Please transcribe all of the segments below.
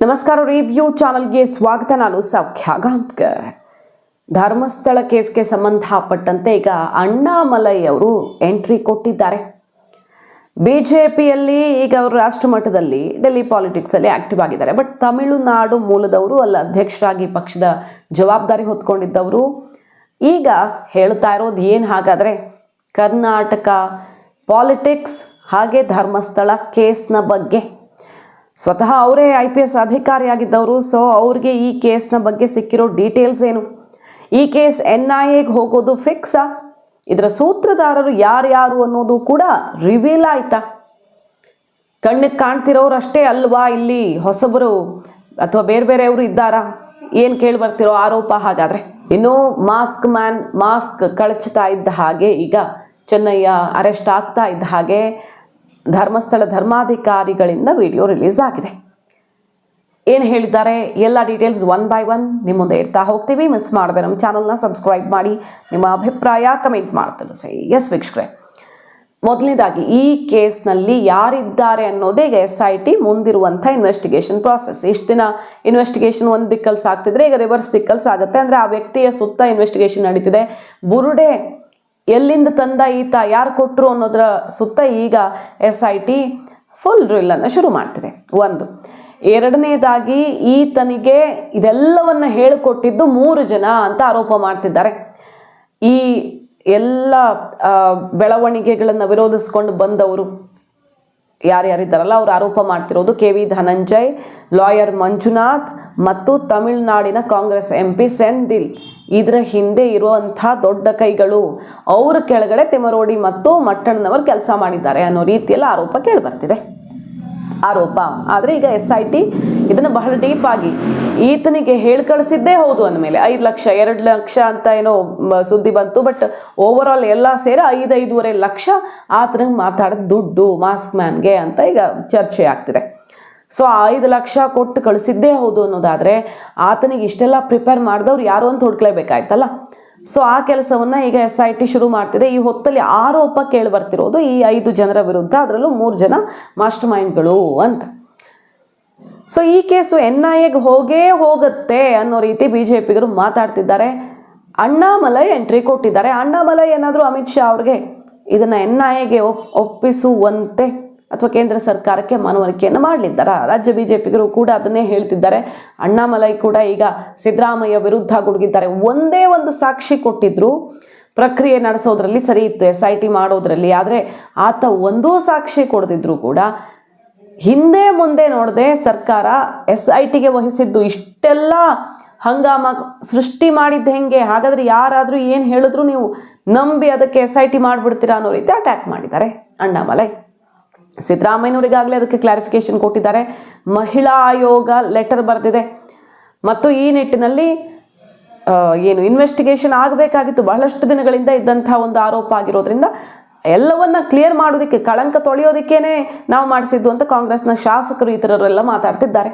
ನಮಸ್ಕಾರ ರಿವ್ಯೂ ಚಾನಲ್ಗೆ ಸ್ವಾಗತ. ನಾನು ಸೌಖ್ಯ ಗಾಂಬ್ಕರ್. ಧರ್ಮಸ್ಥಳ ಕೇಸ್ಗೆ ಸಂಬಂಧಪಟ್ಟಂತೆ ಈಗ ಅಣ್ಣಾಮಲೈ ಅವರು ಎಂಟ್ರಿ ಕೊಟ್ಟಿದ್ದಾರೆ. ಬಿ ಜೆ ಪಿಯಲ್ಲಿ ಈಗ ಅವರು ರಾಷ್ಟ್ರ ಮಟ್ಟದಲ್ಲಿ ಡೆಲ್ಲಿ ಪಾಲಿಟಿಕ್ಸಲ್ಲಿ ಆ್ಯಕ್ಟಿವ್ ಆಗಿದ್ದಾರೆ. ಬಟ್ ತಮಿಳುನಾಡು ಮೂಲದವರು ಅಲ್ಲ, ಅಧ್ಯಕ್ಷರಾಗಿ ಪಕ್ಷದ ಜವಾಬ್ದಾರಿ ಹೊತ್ಕೊಂಡಿದ್ದವರು. ಈಗ ಹೇಳ್ತಾ ಇರೋದು ಏನು ಹಾಗಾದರೆ, ಕರ್ನಾಟಕ ಪಾಲಿಟಿಕ್ಸ್ ಹಾಗೆ ಧರ್ಮಸ್ಥಳ ಕೇಸ್ನ ಬಗ್ಗೆ. ಸ್ವತಃ ಅವರೇ ಐ ಪಿ ಎಸ್ ಅಧಿಕಾರಿಯಾಗಿದ್ದವರು ಸೊ ಅವ್ರಿಗೆ ಈ ಕೇಸ್ನ ಬಗ್ಗೆ ಸಿಕ್ಕಿರೋ ಡೀಟೇಲ್ಸ್ ಏನು? ಈ ಕೇಸ್ ಎನ್ ಐ ಎಗೆ ಹೋಗೋದು ಫಿಕ್ಸಾ ಇದರ ಸೂತ್ರಧಾರರು ಯಾರ್ಯಾರು ಅನ್ನೋದು ಕೂಡ ರಿವೀಲ್ ಆಯ್ತಾ? ಕಣ್ಣಿಗೆ ಕಾಣ್ತಿರೋರಷ್ಟೇ ಅಲ್ವಾ ಇಲ್ಲಿ ಹೊಸಬರು ಅಥವಾ ಬೇರೆ ಬೇರೆಯವರು ಇದ್ದಾರಾ? ಏನು ಕೇಳಿ ಬರ್ತಿರೋ ಆರೋಪ ಹಾಗಾದರೆ? ಇನ್ನು ಮಾಸ್ಕ್ ಮ್ಯಾನ್ ಮಾಸ್ಕ್ ಕಳಚ್ತಾ ಇದ್ದ ಹಾಗೆ ಈಗ ಚೆನ್ನಯ್ಯ ಅರೆಸ್ಟ್ ಆಗ್ತಾ ಇದ್ದ ಹಾಗೆ ಧರ್ಮಸ್ಥಳ ಧರ್ಮಾಧಿಕಾರಿಗಳಿಂದ ವಿಡಿಯೋ ರಿಲೀಸ್ ಆಗಿದೆ. ಏನು ಹೇಳಿದ್ದಾರೆ? ಎಲ್ಲ ಡೀಟೇಲ್ಸ್ ಒನ್ ಬೈ ಒನ್. ನಿಮ್ಮ ಮುಂದೆ ಇಡ್ತಾ ಹೋಗ್ತೀವಿ. ಮಿಸ್ ಮಾಡದೆ ನಮ್ಮ ಚಾನಲ್ನ ಸಬ್ಸ್ಕ್ರೈಬ್ ಮಾಡಿ. ನಿಮ್ಮ ಅಭಿಪ್ರಾಯ ಕಮೆಂಟ್ ಮಾಡ್ತಾರೆ ಸರಿ ಎಸ್ ವೀಕ್ಷಕರೇ. ಮೊದಲನೇದಾಗಿ, ಈ ಕೇಸ್ನಲ್ಲಿ ಯಾರಿದ್ದಾರೆ ಅನ್ನೋದೇ ಈಗ ಎಸ್ ಐ ಟಿ ಮುಂದಿರುವಂಥ ಇನ್ವೆಸ್ಟಿಗೇಷನ್ ಪ್ರಾಸೆಸ್ ಇಷ್ಟು ದಿನ ಇನ್ವೆಸ್ಟಿಗೇಷನ್ ಒಂದು ದಿಕ್ಕಲ್ಲಿ ಸಾಗ್ತಿದ್ರೆ ಈಗ ರಿವರ್ಸ್ ದಿಕ್ಕಲ್ಲಿ ಆಗುತ್ತೆ. ಅಂದರೆ ಆ ವ್ಯಕ್ತಿಯ ಸುತ್ತ ಇನ್ವೆಸ್ಟಿಗೇಷನ್ ನಡೀತಿದೆ. ಬುರುಡೆ ಎಲ್ಲಿಂದ ತಂದ ಈತ, ಯಾರು ಕೊಟ್ಟರು ಅನ್ನೋದರ ಸುತ್ತ ಈಗ ಎಸ್ ಐ ಟಿ ಫುಲ್ ಡ್ರಿಲ್ಲನ್ನು ಶುರು ಮಾಡ್ತಿದೆ. ಒಂದು. ಎರಡನೇದಾಗಿ ಈತನಿಗೆ ಇದೆಲ್ಲವನ್ನು ಹೇಳಿಕೊಟ್ಟಿದ್ದು ಮೂರು ಜನ ಅಂತ ಆರೋಪ ಮಾಡ್ತಿದ್ದಾರೆ. ಈ ಎಲ್ಲ ಬೆಳವಣಿಗೆಗಳನ್ನು ವಿರೋಧಿಸ್ಕೊಂಡು ಬಂದವರು. ಯಾರ್ಯಾರಿದ್ದಾರಲ್ಲ, ಅವರು ಆರೋಪ ಮಾಡ್ತಿರೋದು K V Dhananjay, lawyer Manjunath ಮತ್ತು ತಮಿಳುನಾಡಿನ ಕಾಂಗ್ರೆಸ್ ಎಂ ಪಿ ಸೆಂದಿಲ್. ಇದರ ಹಿಂದೆ ಇರುವಂಥ ದೊಡ್ಡ ಕೈಗಳು. ಅವ್ರ ಕೆಳಗಡೆ ತಿಮರೋಡಿ ಮತ್ತು ಮಟ್ಟಣ್ಣನವರು ಕೆಲಸ ಮಾಡಿದ್ದಾರೆ ಅನ್ನೋ ರೀತಿಯಲ್ಲಿ ಆರೋಪ ಕೇಳಿಬರ್ತಿದೆ. ಆರೋಪ. ಆದರೆ ಈಗ ಎಸ್ ಐ ಟಿ ಇದನ್ನು ಬಹಳ ಡೀಪ್ ಆಗಿ ಈತನಿಗೆ ಹೇಳಿ ಕಳಿಸಿದ್ದೇ ಹೌದು ಅಂದಮೇಲೆ. ಐದು ಲಕ್ಷ, ಎರಡು ಲಕ್ಷ ಅಂತ ಏನೋ ಸುದ್ದಿ ಬಂತು ಬಟ್ ಓವರ್ ಆಲ್ ಎಲ್ಲ ಸೇರಿ ಐದು, ಐದೂವರೆ ಲಕ್ಷ ಆತನಿಗೆ ಮಾತಾಡೋದು ದುಡ್ಡು ಮಾಸ್ಕ್ ಮ್ಯಾನ್ಗೆ ಅಂತ ಈಗ ಚರ್ಚೆ ಆಗ್ತಿದೆ. ಸೊ ಐದು ಲಕ್ಷ ಕೊಟ್ಟು ಕಳಿಸಿದ್ದೇ ಹೌದು ಅನ್ನೋದಾದರೆ ಆತನಿಗೆ ಇಷ್ಟೆಲ್ಲ ಪ್ರಿಪೇರ್ ಮಾಡಿದವ್ರು ಯಾರು ಅಂತ ಹುಡ್ಕ್ಲೇಬೇಕಾಯ್ತಲ್ಲ? ಸೊ ಆ ಕೆಲಸವನ್ನು ಈಗ ಎಸ್ ಐ ಟಿ ಶುರು ಮಾಡ್ತಿದೆ. ಈ ಹೊತ್ತಲ್ಲಿ ಆರೋಪ ಕೇಳಿ ಬರ್ತಿರೋದು ಈ ಐದು ಜನರ ವಿರುದ್ಧ, ಅದರಲ್ಲೂ ಮೂರು ಜನ ಮಾಸ್ಟರ್ ಮೈಂಡ್ಗಳು ಅಂತ. ಸೊ ಈ ಕೇಸು ಎನ್ ಐ ಎಗೆ ಹೋಗೇ ಹೋಗುತ್ತೆ ಅನ್ನೋ ರೀತಿ ಬಿ ಜೆ ಪಿಗರು ಮಾತಾಡ್ತಿದ್ದಾರೆ. ಅಣ್ಣಾಮಲೈ ಎಂಟ್ರಿ ಕೊಟ್ಟಿದ್ದಾರೆ. ಅಣ್ಣಾಮಲೈ ಏನಾದರೂ ಅಮಿತ್ ಶಾ ಅವ್ರಿಗೆ ಇದನ್ನು ಎನ್ ಐ ಎಗೆ ಒಪ್, ಒಪ್ಪಿಸುವಂತೆ ಅಥವಾ ಕೇಂದ್ರ ಸರ್ಕಾರಕ್ಕೆ ಮನವರಿಕೆಯನ್ನು ಮಾಡಲಿದ್ದಾರೆ? ರಾಜ್ಯ ಬಿಜೆಪಿಗರು ಕೂಡ ಅದನ್ನೇ ಹೇಳ್ತಿದ್ದಾರೆ. ಅಣ್ಣಾಮಲೈ ಕೂಡ ಈಗ ಸಿದ್ದರಾಮಯ್ಯ ವಿರುದ್ಧ ಗುಡುಗಿದ್ದಾರೆ. ಒಂದೇ ಒಂದು ಸಾಕ್ಷಿ ಕೊಟ್ಟಿದ್ರು. ಪ್ರಕ್ರಿಯೆ ನಡೆಸೋದ್ರಲ್ಲಿ ಸರಿ ಇತ್ತು ಎಸ್ ಐ ಟಿ ಮಾಡೋದ್ರಲ್ಲಿ. ಆದರೆ ಆತ ಒಂದೂ ಸಾಕ್ಷಿ ಕೊಡದಿದ್ರು ಕೂಡ ಹಿಂದೆ ಮುಂದೆ ನೋಡದೆ ಸರ್ಕಾರ ಎಸ್ ಐ ಟಿಗೆ ವಹಿಸಿದ್ದು ಇಷ್ಟೆಲ್ಲ ಹಂಗಾಮ ಸೃಷ್ಟಿ ಮಾಡಿದ್ದು ಹೆಂಗೆ? ಹಾಗಾದ್ರೆ ಯಾರಾದರೂ ಏನು ಹೇಳಿದ್ರು ನೀವು ನಂಬಿ ಅದಕ್ಕೆ ಎಸ್ ಐ ಟಿ ಮಾಡಿಬಿಡ್ತೀರಾ ಅನ್ನೋ ರೀತಿ ಅಟ್ಯಾಕ್ ಮಾಡಿದ್ದಾರೆ ಅಣ್ಣಾಮಲೈ. ಸಿದ್ದರಾಮಯ್ಯನವರಿಗಾಗಲೇ ಅದಕ್ಕೆ ಕ್ಲಾರಿಫಿಕೇಶನ್ ಕೊಟ್ಟಿದ್ದಾರೆ. ಮಹಿಳಾ ಆಯೋಗ ಲೆಟರ್ ಬರೆದಿದೆ. ಮತ್ತು ಈ ನಿಟ್ಟಿನಲ್ಲಿ ಏನು ಇನ್ವೆಸ್ಟಿಗೇಷನ್ ಆಗಬೇಕಾಗಿತ್ತು. ಬಹಳಷ್ಟು ದಿನಗಳಿಂದ ಇದ್ದಂಥ ಒಂದು ಆರೋಪ ಆಗಿರೋದ್ರಿಂದ ಎಲ್ಲವನ್ನ ಕ್ಲಿಯರ್ ಮಾಡೋದಕ್ಕೆ, ಕಳಂಕ ತೊಳೆಯೋದಕ್ಕೇನೆ ನಾವು ಮಾಡಿಸಿದ್ದು ಅಂತ ಕಾಂಗ್ರೆಸ್ನ ಶಾಸಕರು ಇತರರೆಲ್ಲ ಮಾತಾಡ್ತಿದ್ದಾರೆ.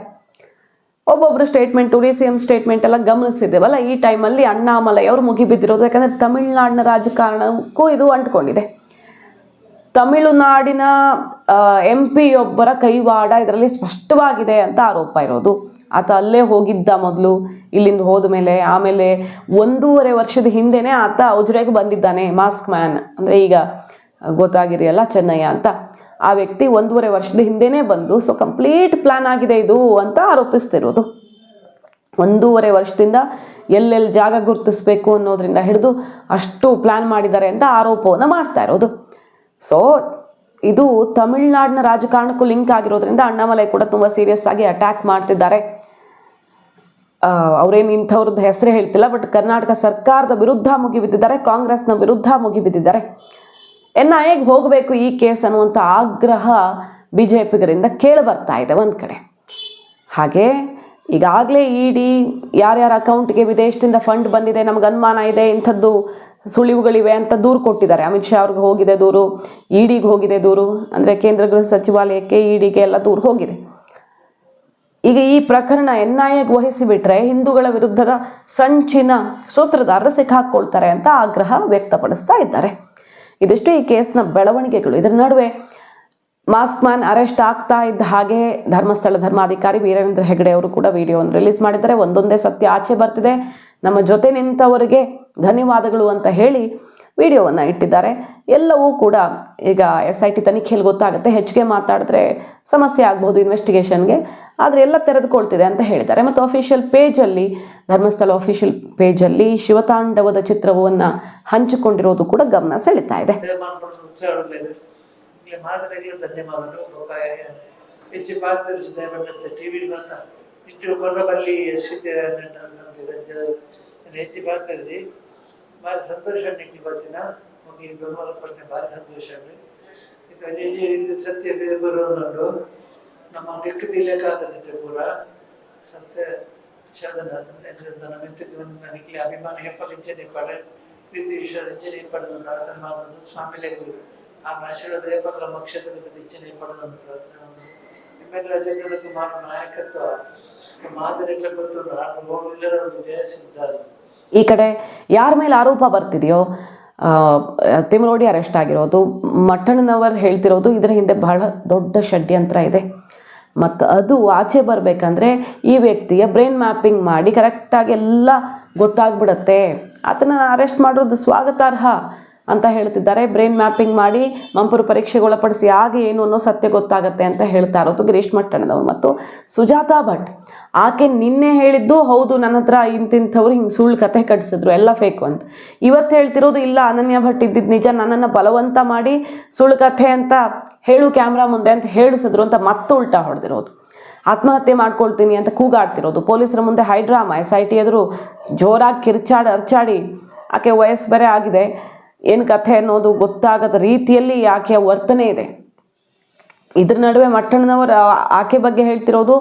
ಒಬ್ಬೊಬ್ಬರು statement D C M statement ಎಲ್ಲ ಗಮನಿಸಿದ್ದೇವಲ್ಲ, ಈ ಟೈಮಲ್ಲಿ ಅಣ್ಣಾಮಲೈ ಅವರು ಮುಗಿಬಿದ್ದಿರೋದು. ಯಾಕಂದರೆ ತಮಿಳುನಾಡಿನ ರಾಜಕಾರಣಕ್ಕೂ ಇದು ಅಂಟ್ಕೊಂಡಿದೆ. ತಮಿಳುನಾಡಿನ ಎಂ ಪಿಯೊಬ್ಬರ ಕೈವಾಡ ಇದರಲ್ಲಿ ಸ್ಪಷ್ಟವಾಗಿದೆ ಅಂತ ಆರೋಪ ಇರೋದು. ಆತ ಅಲ್ಲೇ ಹೋಗಿದ್ದ ಮೊದಲು, ಇಲ್ಲಿಂದ ಹೋದ ಮೇಲೆ, ಆಮೇಲೆ ಒಂದೂವರೆ ವರ್ಷದ ಹಿಂದೆನೇ ಆತ ಉಜ್ರೆಗೆ ಬಂದಿದ್ದಾನೆ, ಮಾಸ್ಕ್ ಮ್ಯಾನ್. ಅಂದರೆ ಈಗ ಗೊತ್ತಾಗಿದೆಯಲ್ಲ ಚೆನ್ನಯ್ಯ ಅಂತ. ಆ ವ್ಯಕ್ತಿ ಒಂದೂವರೆ ವರ್ಷದ ಹಿಂದೆನೇ ಬಂದು ಸೊ ಕಂಪ್ಲೀಟ್ ಪ್ಲ್ಯಾನ್ ಆಗಿದೆ ಇದು ಅಂತ ಆರೋಪಿಸ್ತಿರೋದು. ಒಂದೂವರೆ ವರ್ಷದಿಂದ ಎಲ್ಲೆಲ್ಲಿ ಜಾಗ ಗುರುತಿಸ್ಬೇಕು ಅನ್ನೋದ್ರಿಂದ ಹಿಡಿದು ಅಷ್ಟು ಪ್ಲ್ಯಾನ್ ಮಾಡಿದ್ದಾರೆ ಅಂತ ಆರೋಪವನ್ನು ಮಾಡ್ತಾ ಇರೋದು. ಸೊ ಇದು ತಮಿಳ್ನಾಡಿನ ರಾಜಕಾರಣಕ್ಕೂ ಲಿಂಕ್ ಆಗಿರೋದ್ರಿಂದ ಅಣ್ಣಾಮಲೈ ಕೂಡ ತುಂಬ ಸೀರಿಯಸ್ ಆಗಿ ಅಟ್ಯಾಕ್ ಮಾಡ್ತಿದ್ದಾರೆ. ಅವರೇನು ಇಂಥವ್ರದ್ದು ಹೆಸರೇ ಹೇಳ್ತಿಲ್ಲ ಬಟ್ ಕರ್ನಾಟಕ ಸರ್ಕಾರದ ವಿರುದ್ಧ ಮುಗಿಬಿದ್ದಿದ್ದಾರೆ ಕಾಂಗ್ರೆಸ್ನ ವಿರುದ್ಧ ಮುಗಿಬಿದ್ದಿದ್ದಾರೆ ಎನ್ ಐ ಹೋಗಬೇಕು ಈ ಕೇಸ್ ಅನ್ನುವಂಥ ಆಗ್ರಹ ಬಿ ಜೆ ಪಿಗರಿಂದ ಕೇಳಿ ಬರ್ತಾ ಇದೆ ಒಂದು ಕಡೆ. ಹಾಗೆ ಈಗಾಗಲೇ ಇ ಡಿ ಯಾರ್ಯಾರ ಅಕೌಂಟ್ಗೆ ವಿದೇಶದಿಂದ ಫಂಡ್ ಬಂದಿದೆ, ನಮ್ಗೆ ಅನುಮಾನ ಇದೆ, ಇಂಥದ್ದು ಸುಳಿವುಗಳಿವೆ ಅಂತ ದೂರು ಕೊಟ್ಟಿದ್ದಾರೆ. ಅಮಿತ್ ಶಾ ಅವ್ರಿಗೆ ಹೋಗಿದೆ ದೂರು, ಇಡಿಗೆ ಹೋಗಿದೆ ದೂರು, ಅಂದರೆ ಕೇಂದ್ರ ಗೃಹ ಸಚಿವಾಲಯಕ್ಕೆ ಇಡಿಗೆ ಡಿಗೆ ಎಲ್ಲ ದೂರು ಹೋಗಿದೆ. ಈಗ ಈ ಪ್ರಕರಣ ಎನ್ ಐ ಎಗೆ ವಹಿಸಿಬಿಟ್ರೆ ಹಿಂದೂಗಳ ವಿರುದ್ಧದ ಸಂಚಿನ ಸೂತ್ರಧಾರರು ಸಿಕ್ಕಾಕ್ಕೊಳ್ತಾರೆ ಅಂತ ಆಗ್ರಹ ವ್ಯಕ್ತಪಡಿಸ್ತಾ ಇದ್ದಾರೆ. ಇದಿಷ್ಟು ಈ ಕೇಸ್ನ ಬೆಳವಣಿಗೆಗಳು. ಇದರ ನಡುವೆ ಮಾಸ್ಕ್ ಮ್ಯಾನ್ ಅರೆಸ್ಟ್ ಆಗ್ತಾ ಇದ್ದ ಹಾಗೆ ಧರ್ಮಸ್ಥಳ ಧರ್ಮಾಧಿಕಾರಿ ವೀರೇಂದ್ರ ಹೆಗಡೆ ಅವರು ಕೂಡ ವಿಡಿಯೋವನ್ನು ರಿಲೀಸ್ ಮಾಡಿದ್ದಾರೆ. ಒಂದೊಂದೇ ಸತ್ಯ ಆಚೆ ಬರ್ತಿದೆ. ನಮ್ಮ ಜೊತೆ ನಿಂತವರಿಗೆ ಧನ್ಯವಾದಗಳು ಅಂತ ಹೇಳಿ ವಿಡಿಯೋವನ್ನು ಇಟ್ಟಿದ್ದಾರೆ. ಎಲ್ಲವೂ ಕೂಡ ಈಗ ಎಸ್ ಐ ಟಿ ತನಿಖೆಯಲ್ಲಿ ಗೊತ್ತಾಗುತ್ತೆ. ಹೆಚ್ಚಿಗೆ ಮಾತಾಡಿದ್ರೆ ಸಮಸ್ಯೆ ಆಗ್ಬೋದು ಇನ್ವೆಸ್ಟಿಗೇಷನ್ಗೆ ಆದರೆ ಎಲ್ಲ ತೆರೆದುಕೊಳ್ತಿದೆ ಅಂತ ಹೇಳಿದ್ದಾರೆ. ಮತ್ತು ಅಫಿಷಿಯಲ್ ಪೇಜಲ್ಲಿ ಧರ್ಮಸ್ಥಳ ಅಫಿಷಿಯಲ್ ಪೇಜಲ್ಲಿ ಶಿವತಾಂಡವದ ಚಿತ್ರವನ್ನು ಹಂಚಿಕೊಂಡಿರೋದು ಕೂಡ ಗಮನ ಸೆಳೀತಾ ಇದೆ. ಧನ್ಯವಾದಗಳು. ಇಷ್ಟು ಮೊದಲಲ್ಲಿ ಎಷ್ಟಿದೆ ಹೆಚ್ಚು ಮಾತಾಡಿದ್ರಿ ಭಾರಿ ಸಂತೋಷ ನಿಮಗೆ ಇವತ್ತಿನ ಪುರ್ಗೆ ಬಾರಿ ಭಾರಿ ಸಂತೋಷ ಇದು ಸತ್ಯ ಬರೋದು ನಮ್ಮ ದಿಕ್ಕದಿಲ್ಲಕ್ಕಾದ ನಿತ್ಯ ಪೂರ. ಸತ್ಯ ನನಗೆ ಅಭಿಮಾನ ಹೆಪ್ಪಲಿಂಚನೆ ಪಡೆ. ಪ್ರೀತಿ ವಿಶ್ವದಿಂಚನೆ ಪಡೆದು ಪ್ರಾರ್ಥನೆ ಮಾಡೋದು ಸ್ವಾಮಿಲೇ ಆ ಆಶೀರ್ವಾದ ದೇವಗಳ ಮಕ್ಷೇತ್ರದ ಪಡೆದು ಪ್ರಾರ್ಥನೆ ನಿಮ್ಮೆಲ್ಲರ ಜನರದ್ದು ನಾಯಕತ್ವ ಈ ಕಡೆ ಯಾರ ಮೇಲೆ ಆರೋಪ ಬರ್ತಿದೆಯೋ ತಿಮರೋಡಿ ಅರೆಸ್ಟ್ ಆಗಿರೋದು, ಮಠಣ್ಣನವರು ಹೇಳ್ತಿರೋದು ಇದರ ಹಿಂದೆ ಬಹಳ ದೊಡ್ಡ ಷಡ್ಯಂತ್ರ ಇದೆ. ಮತ್ತು ಅದು ಆಚೆ ಬರಬೇಕಂದ್ರೆ ಈ ವ್ಯಕ್ತಿಯ ಬ್ರೈನ್ ಮ್ಯಾಪಿಂಗ್ ಮಾಡಿ ಕರೆಕ್ಟಾಗಿ ಎಲ್ಲ ಗೊತ್ತಾಗ್ಬಿಡತ್ತೆ. ಆತನ ಅರೆಸ್ಟ್ ಮಾಡೋದು ಸ್ವಾಗತಾರ್ಹ. ಅಂತ ಹೇಳ್ತಿದ್ದಾರೆ. ಬ್ರೈನ್ ಮ್ಯಾಪಿಂಗ್ ಮಾಡಿ ಮಂಪುರು ಪರೀಕ್ಷೆಗೆ ಒಳಪಡಿಸಿ ಆಗ ಏನು ಅನ್ನೋ ಸತ್ಯ ಗೊತ್ತಾಗುತ್ತೆ ಅಂತ ಹೇಳ್ತಾ ಇರೋದು ಗಿರೀಶ್ ಮತ್ತು ಸುಜಾತಾ ಭಟ್, ಆಕೆ ನಿನ್ನೆ ಹೇಳಿದ್ದು, ಹೌದು, ನನ್ನ ಹತ್ರ ಇಂತಿಂಥವ್ರು ಹಿಂಗೆ ಸುಳ್ಳು ಕತೆ ಕಟ್ಟಿಸಿದ್ರು ಎಲ್ಲ ಫೇಕು ಅಂತ. ಇವತ್ತು ಹೇಳ್ತಿರೋದು, ಇಲ್ಲ, ಅನನ್ಯ ಭಟ್ ಇದ್ದಿದ್ದು ನಿಜ, ನನ್ನನ್ನು ಬಲವಂತ ಮಾಡಿ ಸುಳ್ಳು ಕಥೆ ಅಂತ ಹೇಳು ಕ್ಯಾಮ್ರಾ ಮುಂದೆ ಅಂತ ಹೇಳಿಸಿದ್ರು ಅಂತ ಮತ್ತೆ ಉಲ್ಟಾ ಹೊಡೆದಿರೋದು. ಆತ್ಮಹತ್ಯೆ ಮಾಡ್ಕೊಳ್ತೀನಿ ಅಂತ ಕೂಗಾಡ್ತಿರೋದು. ಪೊಲೀಸರ ಮುಂದೆ ಹೈಡ್ರಾಮಾ, ಎಸ್ ಐ ಟಿ ಎದುರು ಜೋರಾಗಿ ಕಿರ್ಚಾಡಿ ಅರ್ಚಾಡಿ, ಆಕೆ ವಯಸ್ಸು ಬೇರೆ ಆಗಿದೆ. ಏನು ಕಥೆ ಅನ್ನೋದು ಗೊತ್ತಾಗದ ರೀತಿಯಲ್ಲಿ ಆಕೆಯ ವರ್ತನೆ ಇದೆ. ಇದ್ರ ನಡುವೆ ಮಟ್ಟಣ್ಣನವರು ಆಕೆ ಬಗ್ಗೆ ಹೇಳ್ತಿರೋದು,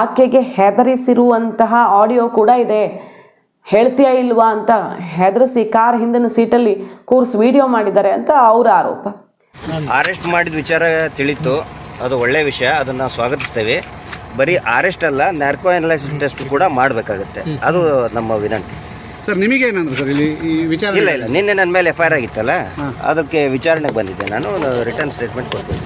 ಆಕೆಗೆ ಹೆದರಿಸಿರುವಂತಹ ಆಡಿಯೋ ಕೂಡ ಇದೆ. ಹೇಳ್ತೀಯಾ ಇಲ್ವಾ ಅಂತ ಹೆದರಿಸಿ ಕಾರ್ ಹಿಂದಿನ ಸೀಟಲ್ಲಿ ಕೂರ್ಸ್ ವಿಡಿಯೋ ಮಾಡಿದ್ದಾರೆ ಅಂತ ಅವರ ಆರೋಪ. ಅರೆಸ್ಟ್ ಮಾಡಿದ ವಿಚಾರ ತಿಳಿತು. ಅದು ಒಳ್ಳೆಯ ವಿಷಯ, ಅದನ್ನು ಸ್ವಾಗತಿಸ್ತೇವೆ. ಬರೀ ಅರೆಸ್ಟ್ ಅಲ್ಲ ನ್ಯಾರ್ಕೋ ಅನಲೈಸಿಸ್ ಟೆಸ್ಟ್ ಕೂಡ ಮಾಡಬೇಕಾಗುತ್ತೆ. ಅದು ನಮ್ಮ ವಿನಂತಿ. ಸರ್ ನಿಮಗೆ ಏನಂದ್ರೆ ಸರ್ ಇಲ್ಲಿ ಈ ವಿಚಾರ ಇಲ್ಲ ಇಲ್ಲ. ನಿನ್ನೆ ನನ್ನ ಮೇಲೆ ಎಫ್ ಐ ಆರ್ ಆಗಿತ್ತಲ್ಲ? ಅದಕ್ಕೆ ವಿಚಾರಣೆಗೆ ಬಂದಿದ್ದೆ. ನಾನು ರಿಟರ್ನ್ ಸ್ಟೇಟ್ಮೆಂಟ್ ಕೊಡ್ತೀನಿ.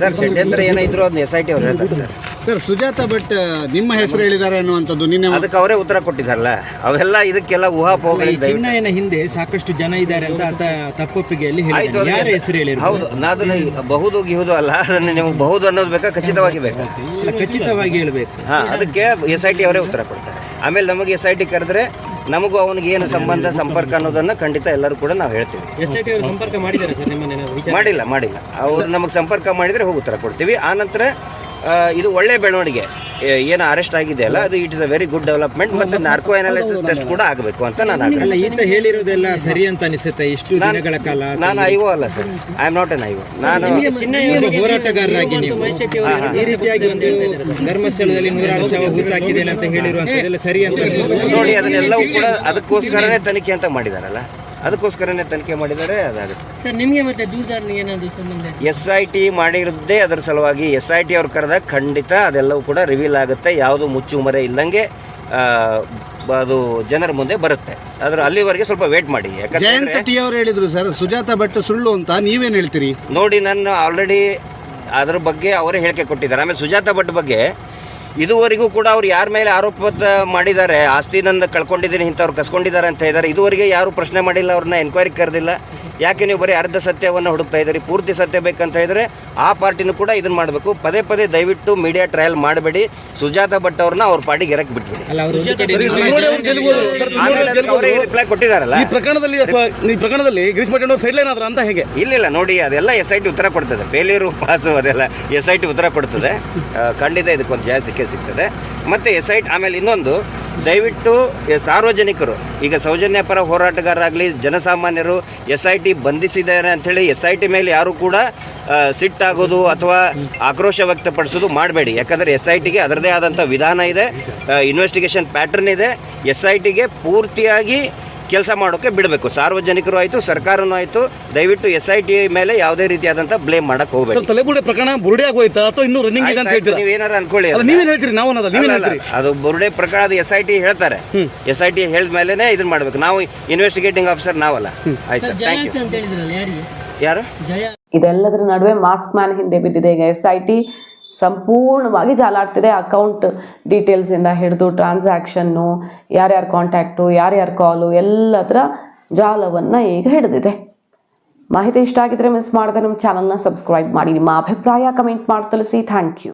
ಸರ್ ಷಡ್ಯಂತ್ರ ಏನಾದ್ರು ಅದನ್ನ ಎಸ್ ಐ ಟಿ ಅವ್ರು ಹೇಳ್ತಾರೆ ಸರ್. ಸರ್ ಸುಜಾತ ಭಟ್ ನಿಮ್ಮ ಹೆಸರು ಹೇಳಿದ್ದಾರೆ ಅನ್ನುವಂಥದ್ದು ನಿನ್ನೆ ಅದಕ್ಕೆ ಅವರೇ ಉತ್ತರ ಕೊಟ್ಟಿದ್ದಾರಲ್ಲ? ಅವೆಲ್ಲ ಇದಕ್ಕೆಲ್ಲ ಊಹಾಪೋಹ ಚಿನ್ನಯನ ಹಿಂದೆ ಸಾಕಷ್ಟು ಜನ ಇದ್ದಾರೆ ಅಂತ ಆತ ತಪ್ಪೊಪ್ಪಿಗೆಯಲ್ಲಿ ಆಯ್ತು ಯಾರ ಹೆಸರು ಹೇಳಿದ್ರು ಹೌದು ನಾನು ಬಹುದು ಗಿಹುದು ಅಲ್ಲ ಅದನ್ನು ನೀವು ಬಹುದು ಅನ್ನೋದು ಬೇಕಾ? ಖಚಿತವಾಗಿ ಬೇಕಾ? ಖಚಿತವಾಗಿ ಹೇಳ್ಬೇಕು. ಹಾಂ ಅದಕ್ಕೆ ಎಸ್ ಐ ಟಿ ಅವರೇ ಉತ್ತರ ಕೊಡ್ತಾರೆ. ಆಮೇಲೆ ನಮಗೆ ಎಸ್ ಐ ಟಿ ಕರೆದ್ರೆ ನಮಗೂ ಅವನಿಗೆ ಏನು ಸಂಬಂಧ ಸಂಪರ್ಕ ಅನ್ನೋದನ್ನ ಖಂಡಿತ ಎಲ್ಲರೂ ಕೂಡ ನಾವು ಹೇಳ್ತೀವಿ. ಎಸ್ ಅವರು ಸಂಪರ್ಕ ಮಾಡಿದ್ದಾರೆ ಸರ್ ನಿಮ್ಮನ್ನ ವಿಚಾರ? ಮಾಡಿಲ್ಲ ಮಾಡಿಲ್ಲ. ಅವ್ರು ನಮಗೆ ಸಂಪರ್ಕ ಮಾಡಿದ್ರೆ ಹೋಗಿ ಉತ್ತರ ಕೊಡ್ತೀವಿ ಆನಂತರ ಆ, ಇದು ಒಳ್ಳೆ ಬೆಳವಣಿಗೆ. ಏನು ಅರೆಸ್ಟ್ ಆಗಿದೆ ಅಲ್ಲ ಅದು it is a very good development ಮತ್ತೆ ನಾರ್ಕೋ ಅನಾಲಿಸಿಸ್ ಟೆಸ್ಟ್ ಕೂಡ ಆಗಬೇಕು ಅಂತ ನಾನು ಆಗ್ರಹ ಅಲ್ಲ ಈತ ಹೇಳಿರೋದೆಲ್ಲ ಸರಿ ಅಂತ ಅನಿಸುತ್ತೆ ಇಷ್ಟು ದಿನಗಳ ಕಾಲ ನಾನು ಐವೋ ಅಲ್ಲ sir I am not N Ivo ನಾನು ಒಂದು ಹೋರಾಟಗಾರರಾಗಿ ನೀವು. ಈ ರೀತಿಯಾಗಿ ಒಂದು ಧರ್ಮಸ್ಥಳದಲ್ಲಿ ನೂರಾರು ಸಾವಿರ ಹೂತಾಕಿದೆ ಅಂತ ಹೇಳಿರುವಂತದ್ದೆಲ್ಲ ಸರಿ ಅಂತ ನೋಡಿ ಅದನ್ನೆಲ್ಲವೂ ಕೂಡ ಅದಕ್ಕೋಸ್ಕರನೇ ತನಿಖೆ ಅಂತ ಮಾಡಿದಾರಲ್ಲ. ಅದಕ್ಕೋಸ್ಕರನೇ ತನಿಖೆ ಮಾಡಿದರೆ ಅದಾಗುತ್ತೆ. ಸರ್ ನಿಮಗೆ ಮತ್ತೆ ದೂರದಾರನಿಗೆ ಏನಾದ್ರು ಸಂಬಂಧ ಎಸ್ ಐ ಟಿ ಮಾಡಿರೋದೇ ಅದರ ಸಲುವಾಗಿ ಎಸ್ ಐ ಟಿ ಅವ್ರು ಕರೆದಾಗ ಖಂಡಿತ ಅದೆಲ್ಲವೂ ಕೂಡ ರಿವೀಲ್ ಆಗುತ್ತೆ. ಯಾವುದು ಮುಚ್ಚುಮರೆ ಇಲ್ಲಂಗೆ ಆ, ಅದು ಜನರ ಮುಂದೆ ಬರುತ್ತೆ. ಅದ್ರ ಅಲ್ಲಿವರೆಗೆ ಸ್ವಲ್ಪ ವೇಟ್ ಮಾಡಿ. ಜಯಂತ ಯಾಕಂದ್ರೆ ಟಿ ಅವರು ಹೇಳಿದ್ರು ಸರ್ ಸುಜಾತ ಭಟ್ ಸುಳ್ಳು ಅಂತ ನೀವೇನು ಹೇಳ್ತೀರಿ? ನೋಡಿ ನಾನು ಆಲ್ರೆಡಿ ಅದ್ರ ಬಗ್ಗೆ ಅವರೇ ಹೇಳಿಕೆ ಕೊಟ್ಟಿದ್ದಾರೆ. ಆಮೇಲೆ ಸುಜಾತ ಭಟ್ ಬಗ್ಗೆ ಇದುವರೆಗೂ ಕೂಡ ಅವ್ರು ಯಾರ ಮೇಲೆ ಆರೋಪ ಮಾಡಿದ್ದಾರೆ, ಆಸ್ತಿ ನನ್ನ ಕಳ್ಕೊಂಡಿದ್ದೀನಿ, ಇಂಥವ್ರು ಕಸ್ಕೊಂಡಿದ್ದಾರೆ ಅಂತ ಹೇಳಿದ್ದಾರೆ. ಇದುವರೆಗೆ ಯಾರು ಪ್ರಶ್ನೆ ಮಾಡಿಲ್ಲ, ಅವ್ರನ್ನ ಎನ್ಕ್ವೈರಿ ಕರೆದಿಲ್ಲ. ಯಾಕೆ ನೀವು ಬರೀ ಅರ್ಧ ಸತ್ಯವನ್ನು ಹುಡುಕ್ತಾ ಇದ್ದೀರಿ? ಪೂರ್ತಿ ಸತ್ಯ ಬೇಕಂತ ಹೇಳಿದರೆ ಆ ಪಾರ್ಟಿನೂ ಕೂಡ ಇದನ್ನ ಮಾಡಬೇಕು. ಪದೇ ಪದೇ ದಯವಿಟ್ಟು ಮೀಡಿಯಾ ಟ್ರಯಲ್ ಮಾಡಬೇಡಿ. ಸುಜಾತ ಭಟ್ ಅವ್ರನ್ನ ಅವ್ರ ಪಾರ್ಟಿಗೆ ಎರಕ್ಕೆ ಬಿಟ್ಬಿಡಿ. ರಿಪ್ಲೈ ಕೊಟ್ಟಿದ್ದಾರಲ್ಲ ಈ ಪ್ರಕರಣದಲ್ಲಿ ಈ ಪ್ರಕರಣದಲ್ಲಿ ಗಿರೀಶ್ ಮಠ ಸೈಡ್ ಲೈನ್ ಆದ್ರ ಅಂತ ಹೇಗೆ? ಇಲ್ಲ ಇಲ್ಲ ನೋಡಿ ಅದೆಲ್ಲ ಎಸ್ ಐ ಟಿ ಉತ್ತರ ಕೊಡ್ತದೆ. ಫೇಲಿಯರು ಪಾಸು ಅದೆಲ್ಲ ಎಸ್ ಐ ಟಿ ಉತ್ತರ ಕೊಡ್ತದೆ. ಖಂಡಿತ ಇದಕ್ಕೊಂದು ಜಯ ಸಿಕ್ಕೇ ಸಿಗ್ತದೆ. ಮತ್ತೆ ಎಸ್ ಐ ಟಿ ಆಮೇಲೆ ಇನ್ನೊಂದು ದಯವಿಟ್ಟು ಸಾರ್ವಜನಿಕರು, ಈಗ ಸೌಜನ್ಯ ಪರ ಹೋರಾಟಗಾರರಾಗಲಿ, ಜನಸಾಮಾನ್ಯರು ಎಸ್ ಐ ಟಿ ಬಂಧಿಸಿದ್ದಾರೆ ಅಂಥೇಳಿ ಎಸ್ ಐ ಟಿ ಮೇಲೆ ಯಾರು ಕೂಡ ಸಿಟ್ಟಾಗೋದು ಅಥವಾ ಆಕ್ರೋಶ ವ್ಯಕ್ತಪಡಿಸೋದು ಮಾಡಬೇಡಿ. ಯಾಕಂದರೆ ಎಸ್ ಐ ಟಿಗೆ ಅದರದೇ ಆದಂಥ ವಿಧಾನ ಇದೆ ಇನ್ವೆಸ್ಟಿಗೇಷನ್ ಪ್ಯಾಟರ್ನ್ ಇದೆ. ಎಸ್ ಐ ಟಿಗೆ ಪೂರ್ತಿಯಾಗಿ ಕೆಲಸ ಮಾಡೋಕ್ಕೆ ಬಿಡಬೇಕು. ಸಾರ್ವಜನಿಕರು ಆಯಿತು ಸರ್ಕಾರನೂ ಆಯಿತು ದಯವಿಟ್ಟು ಎಸ್ ಐ ಟಿ ಮೇಲೆ ಯಾವುದೇ ರೀತಿಯಾದಂಥ ಬ್ಲೇಮ್ ಮಾಡಕ್ಕೆ ಹೋಗಬೇಕು ತಲೆಗುಡೆ ತಲೆಬುಡೆ ಪ್ರಕರಣ ಬುರುಡೆ ಆಗೋಯ್ತಾ ಅಥವಾ ಇನ್ನೂ ರನ್ನಿಂಗ್ ಇದೆ ಅಂತ ಹೇಳ್ತೀರಾ? ನೀವೇನಾರು ಅನ್ಕೊಳ್ಳಿ ನೀವೇನು ಹೇಳ್ತೀರಿ? ನಾವು ಅನ್ನೋದು ನೀವೇನ್ ಹೇಳ್ತೀರಿ? ಅದು ಬುರುಡೆ ಪ್ರಕರಣದ ಎಸ್ ಐ ಟಿ ಹೇಳ್ತಾರೆ. ಎಸ್ ಐ ಟಿ ಹೇಳಿದ ಮೇಲೆನೇ ಇದನ್ನ ಮಾಡಬೇಕು. ನಾವು ಇನ್ವೆಸ್ಟಿಗೇಟಿಂಗ್ ಆಫೀಸರ್ ನಾವಲ್ಲ. ಆಯ್ತು ಸರ್ ಥ್ಯಾಂಕ್ ಯು ಅಂತ ಹೇಳಿದ್ರಲ್ಲ ಯಾರಿಗೆ? ಯಾರು? ಇದೆಲ್ಲದರ ನಡುವೆ ಮಾಸ್ಕ್ ಮ್ಯಾನ್ ಹಿಂದೆ ಬಿದ್ದಿದೆ. ಈಗ ಎಸ್ ಐ ಟಿ ಸಂಪೂರ್ಣವಾಗಿ ಜಾಲಾಡ್ತಿದೆ ಅಕೌಂಟ್ ಡೀಟೇಲ್ಸಿಂದ ಹಿಡಿದು ಟ್ರಾನ್ಸಾಕ್ಷನ್ನು ಯಾರ್ಯಾರ ಕಾಂಟ್ಯಾಕ್ಟು ಯಾರ್ಯಾರ ಕಾಲು ಎಲ್ಲದರ ಜಾಲವನ್ನು ಈಗ ಹಿಡಿದಿದೆ. ಮಾಹಿತಿ ಇಷ್ಟ ಆಗಿದ್ರೆ ಮಿಸ್ ಮಾಡದೆ ನಮ್ಮ ಚಾನಲ್ನ ಸಬ್ಸ್ಕ್ರೈಬ್ ಮಾಡಿ, ನಿಮ್ಮ ಅಭಿಪ್ರಾಯ ಕಮೆಂಟ್ ಮಾಡಿ ತಿಳಿಸಿ. Thank you